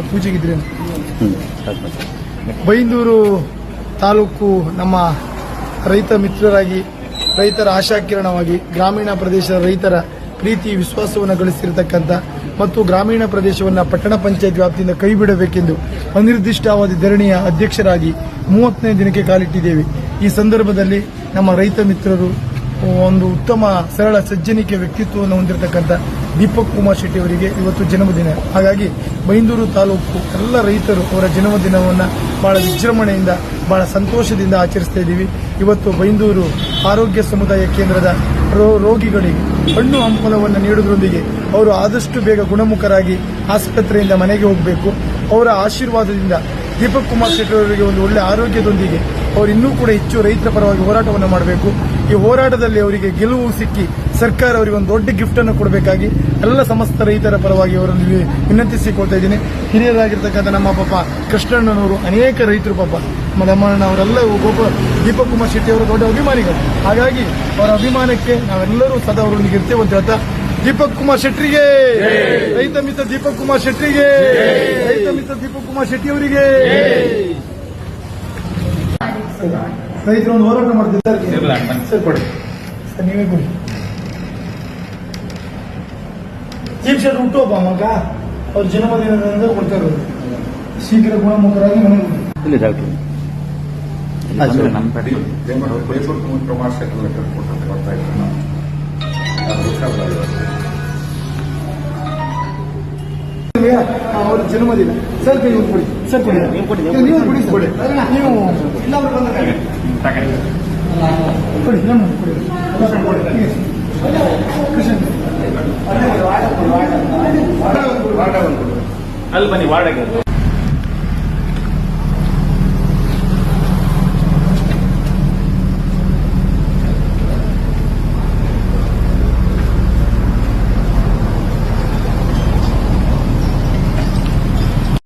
ಪೂಜೆಗಿದ್ರೆ ಬೈಂದೂರು ತಾಲೂಕು ನಮ್ಮ ರೈತ ಮಿತ್ರರಾಗಿ ರೈತರ ಆಶಾಕಿರಣವಾಗಿ ಗ್ರಾಮೀಣ ಪ್ರದೇಶದ ರೈತರ ಪ್ರೀತಿ ವಿಶ್ವಾಸವನ್ನು ಗಳಿಸಿರತಕ್ಕಂಥ ಮತ್ತು ಗ್ರಾಮೀಣ ಪ್ರದೇಶವನ್ನು ಪಟ್ಟಣ ಪಂಚಾಯತ್ ವ್ಯಾಪ್ತಿಯಿಂದ ಕೈ ಬಿಡಬೇಕೆಂದು ಅನಿರ್ದಿಷ್ಟಾವಧಿ ಧರಣಿಯ ಅಧ್ಯಕ್ಷರಾಗಿ ಮೂವತ್ತನೇ ದಿನಕ್ಕೆ ಕಾಲಿಟ್ಟಿದ್ದೇವೆ. ಈ ಸಂದರ್ಭದಲ್ಲಿ ನಮ್ಮ ರೈತ ಮಿತ್ರರು ಒಂದು ಉತ್ತಮ, ಸರಳ, ಸಜ್ಜನಿಕೆ ವ್ಯಕ್ತಿತ್ವವನ್ನು ಹೊಂದಿರತಕ್ಕಂಥ ದೀಪಕ್ ಕುಮಾರ್ ಶೆಟ್ಟಿ ಅವರಿಗೆ ಇವತ್ತು ಜನ್ಮದಿನ. ಹಾಗಾಗಿ ಬೈಂದೂರು ತಾಲೂಕು ಎಲ್ಲ ರೈತರು ಅವರ ಜನ್ಮದಿನವನ್ನು ಬಹಳ ವಿಜೃಂಭಣೆಯಿಂದ, ಬಹಳ ಸಂತೋಷದಿಂದ ಆಚರಿಸ್ತಾ ಇದ್ದೀವಿ. ಇವತ್ತು ಬೈಂದೂರು ಆರೋಗ್ಯ ಸಮುದಾಯ ಕೇಂದ್ರದ ರೋಗಿಗಳಿಗೆ ಹಣ್ಣು ಹಂಪಲವನ್ನು ನೀಡುವುದರೊಂದಿಗೆ ಅವರು ಆದಷ್ಟು ಬೇಗ ಗುಣಮುಖರಾಗಿ ಆಸ್ಪತ್ರೆಯಿಂದ ಮನೆಗೆ ಹೋಗಬೇಕು. ಅವರ ಆಶೀರ್ವಾದದಿಂದ ದೀಪಕ್ ಕುಮಾರ್ ಶೆಟ್ಟಿ ಅವರಿಗೆ ಒಂದು ಒಳ್ಳೆ ಆರೋಗ್ಯದೊಂದಿಗೆ ಅವರು ಇನ್ನೂ ಕೂಡ ಹೆಚ್ಚು ರೈತರ ಪರವಾಗಿ ಹೋರಾಟವನ್ನು ಮಾಡಬೇಕು. ಈ ಹೋರಾಟದಲ್ಲಿ ಅವರಿಗೆ ಗೆಲುವು ಸಿಕ್ಕಿ ಸರ್ಕಾರ ಅವರಿಗೆ ಒಂದು ದೊಡ್ಡ ಗಿಫ್ಟ್ ಅನ್ನು ಕೊಡಬೇಕಾಗಿ ಎಲ್ಲ ಸಮಸ್ತ ರೈತರ ಪರವಾಗಿ ಅವರನ್ನು ವಿನಂತಿಸಿಕೊಳ್ತಾ ಇದ್ದೀನಿ. ಹಿರಿಯರಾಗಿರ್ತಕ್ಕಂಥ ನಮ್ಮ ಪಾಪ ಕೃಷ್ಣಣ್ಣನವರು ಅನೇಕ ರೈತರು ಪಾಪ ನಮ್ಮ ಅವರೆಲ್ಲ ಒಬ್ಬ ದೀಪಕ್ ಕುಮಾರ್ ಶೆಟ್ಟಿ ಅವರು ದೊಡ್ಡ ಅಭಿಮಾನಿಗಳು. ಹಾಗಾಗಿ ಅವರ ಅಭಿಮಾನಕ್ಕೆ ನಾವೆಲ್ಲರೂ ಸದಾ ಅವರೊಂದಿಗೆ ಇರ್ತೇವೆ ಅಂತ ಹೇಳ್ತಾ ದೀಪಕ್ ಕುಮಾರ್ ಶೆಟ್ಟಿಗೆ. ರೈತ ಮಿತ್ರ ದೀಪಕ್ ಕುಮಾರ್ ಶೆಟ್ಟಿಗೆ. ರೈತ ಮಿತ್ರ ದೀಪಕ್ ಕುಮಾರ್ ಶೆಟ್ಟಿ ಅವರಿಗೆ ರೈತರು ಒಂದು ಹೋರಾಟ ಮಾಡ್ತಿದ್ದಾರೆ. ಸರ್ ಕೊಡಿ. ಸರ್ ನೀವೇ ಕೊಡಿ. ಚೀಫ್ ಶೆಟ್ ಹುಟ್ಟುಹಬ್ಬ ಮಗ. ಅವ್ರ ಜನ್ಮದಿನದಿಂದ ಕೊಡ್ತಾ ಇರೋದು. ಶೀಘ್ರ ಗುಣಮುಖರಾಗಿ ಮನೆಗೆ ಹೋಗಿ. ಇಲ್ಲಿ ಡಾಕ್ಟ್ರು ಬರ್ತಾ. ಆ, ಅವ್ರ ಜನ್ಮದಿನ. ಸರ್ ಕೈ ಒಂದು ಕೊಡಿ ಸರ್ ಕೊಡಿ ನೀವು ಕೊಡಿ, ನೀವು ನೀವು ಕೊಡಿ ಸರ್. ನೀವು ಇನ್ನೊಬ್ರು ಬಂದಾಗ ಕೊಡಿ ನಮ್ಮ ಕೊಡಿ ಕೃಷ್ಣ ಕೊಡಿ ಹೀಗೆ. ಕೃಷ್ಣ ಅಲ್ಲಿ ಬನ್ನಿ ವಾರ್ಡಾಗೆ